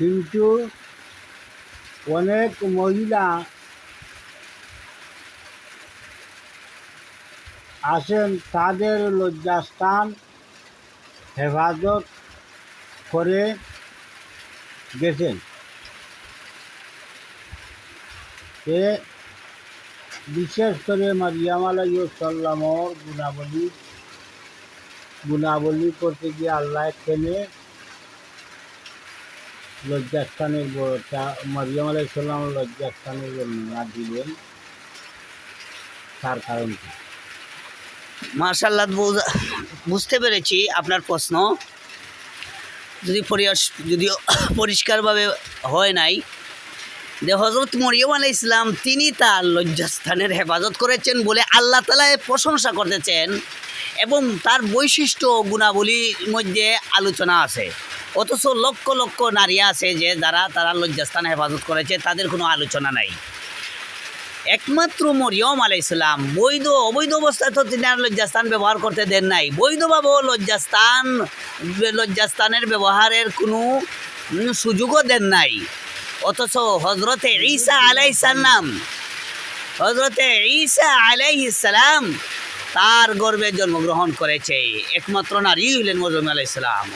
কিন্তু অনেক মহিলা আসেন তাদের লজ্জাস্থান হেফাজত করে গেছেন। সে বিশেষ করে মারিয়াম আলাইসাল্লামর গুণাবলী গুণাবলী করতে গিয়ে আল্লাহ কেনে লজ্জাস্থানের বড়টা মারিয়াম আলাইসাল্লাম লজ্জাস্থানের বর্ণনা দিলেন তার কারণ কি? মার্শাল্লাহ বুঝতে পেরেছি আপনার প্রশ্ন। যদি যদিও পরিষ্কারভাবে হয় নাই, যে হজরত মরিয়ম আলাই ইসলাম তিনি তার লজ্জাস্থানের হেফাজত করেছেন বলে আল্লাহ তালায় প্রশংসা করতেছেন এবং তার বৈশিষ্ট্য গুণাবলীর মধ্যে আলোচনা আছে। অথচ লক্ষ লক্ষ নারী আছে যে যারা তারা লজ্জাস্থান হেফাজত করেছে, তাদের কোনো আলোচনা নাই। একমাত্র মরিয়ম আলাই ইসলাম বৈধ অবৈধ অবস্থায় তো তিনি আর লজ্জাস্থান ব্যবহার করতে দেন নাই। বৈধভাবেও লজ্জাস্থান, লজ্জাস্থানের ব্যবহারের কোনো সুযোগও দেন নাই। অথচ হজরতে ঈসা আলাই সাল্লাম হজরতে ঈসা আলাইহি সালাম তার গর্বে জন্মগ্রহণ করেছে। একমাত্র নারী হলেন মজরুম আলাইসালাম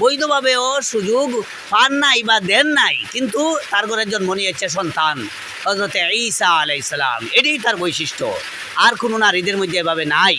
বৈধভাবেও সুযোগ পান নাই বা দেন নাই, কিন্তু তার ঘরে জন্ম নিয়েছে সন্তান হজরতে ঈসা আলাইসালাম এটাই তার বৈশিষ্ট্য। আর কোনো নারীদের মধ্যে এভাবে নাই।